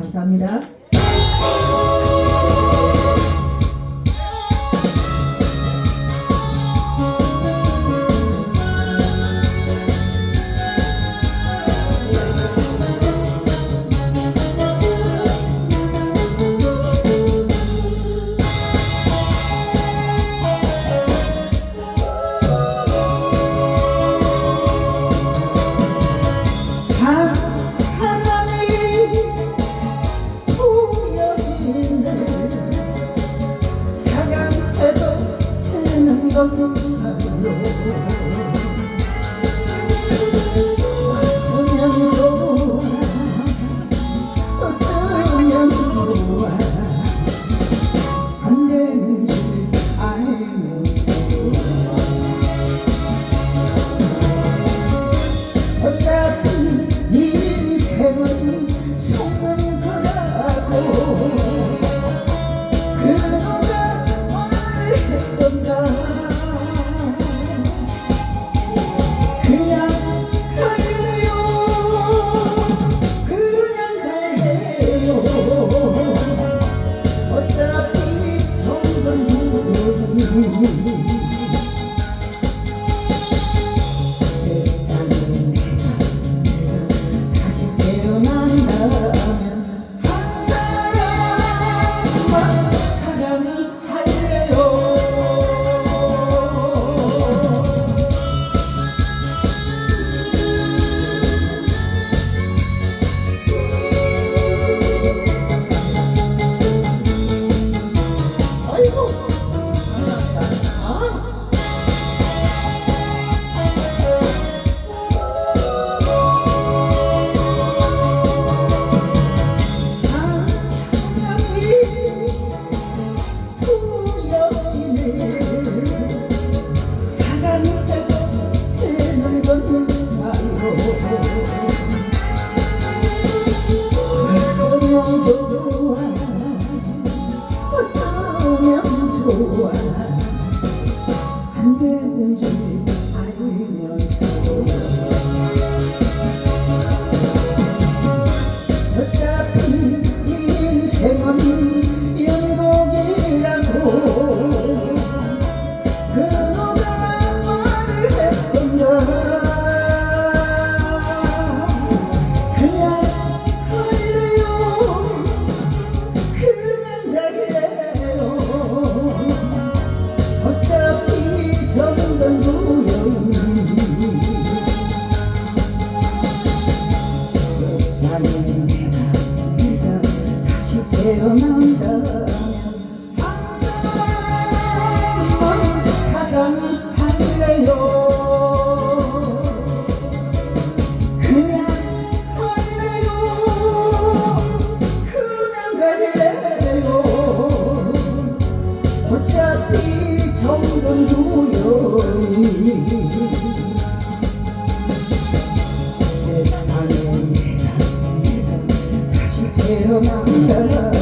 감사합니다. 같은 하늘로 어쩜 좋아 안 되는지. 알면서 그대로만 떠나면 항상 사랑할래요 그냥 할래요 그냥 갈래요 어차피 정든 두려이 세상에 내가 다시 태어난다.